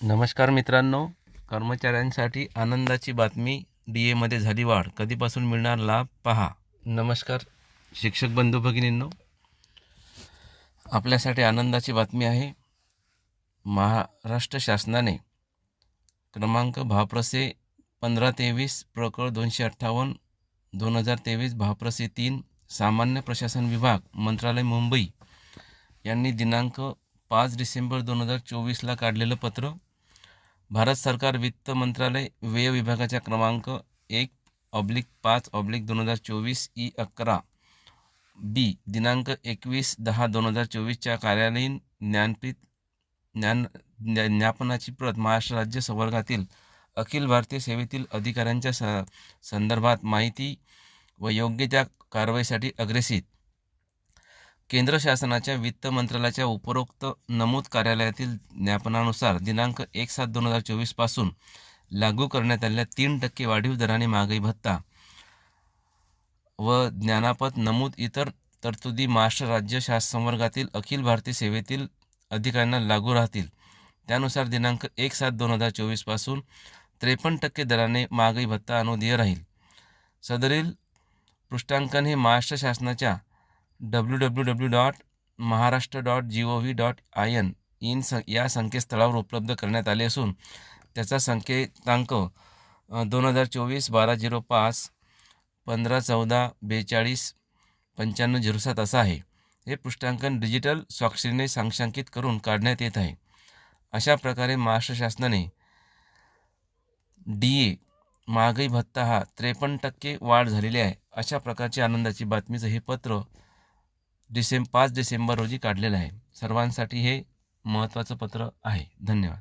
नमस्कार मित्रांनो कर्मचाऱ्यांसाठी आनंदाची बातमी डी एमध्ये झाली वाढ. कधीपासून मिळणार लाभ पहा. नमस्कार शिक्षक बंधू भगिनींनो. आपल्यासाठी आनंदाची बातमी आहे महाराष्ट्र शासनाने क्रमांक भाप्रसे पंधरा तेवीस प्रकळ दोनशे अठ्ठावन्न दोन हजार तेवीस भाप्रसे तीन सामान्य प्रशासन विभाग मंत्रालय मुंबई यांनी दिनांक पाच डिसेंबर दोन हजार चोवीसला काढलेलं पत्र भारत सरकार वित्त मंत्रालय व्यय विभागाच्या क्रमांक एक ऑब्लिक पाच ऑब्लिक दोन हजार चोवीस ई अकरा बी दिनांक एकवीस दहा दोन हजार चोवीसच्या कार्यालयीन ज्ञानपीठ ज्ञान ज्ञापनाची प्रत महाराष्ट्र राज्य संवर्गातील अखिल भारतीय सेवेतील अधिकाऱ्यांच्या स संदर्भात माहिती व योग्य त्या कारवाईसाठी अग्रेसित. केंद्र शासनाच्या वित्त मंत्रालयाच्या उपरोक्त नमूद कार्यालयातील ज्ञापनानुसार दिनांक एक सात दोन हजार चोवीसपासून लागू करण्यात आलेल्या तीन टक्के वाढीव दराने महागाई भत्ता व ज्ञानापद नमूद इतर तरतुदी महाराष्ट्र राज्य शासनवर्गातील अखिल भारतीय सेवेतील अधिकाऱ्यांना लागू राहतील. त्यानुसार दिनांक एक सात दोन हजार चोवीसपासून त्रेपन्न टक्के दराने महागाई भत्ता अनुदेय राहील. सदरील पृष्ठांकन हे महाराष्ट्र शासनाच्या W W W dot Maharashtra dot G O V dot I N in स या संकेतस्थळावर उपलब्ध करण्यात आले असून त्याचा संकेतांक दोन हजार चोवीस बारा झिरो पाच पंधरा चौदा बेचाळीस पंच्याण्णव झिरो सात असा आहे. हे पृष्ठांकन डिजिटल स्वाक्षरीने सांशांकित करून काढण्यात येत आहे. अशा प्रकारे महाराष्ट्र शासनाने डी ए महागाई भत्ता हा त्रेपन्न टक्के वाढ झालेली आहे. अशा प्रकारची आनंदाची बातमीचं हे पत्र डिसेंब पाच डिसेंबर रोजी काढलेलं आहे. सर्वांसाठी हे महत्त्वाचं पत्र आहे. धन्यवाद.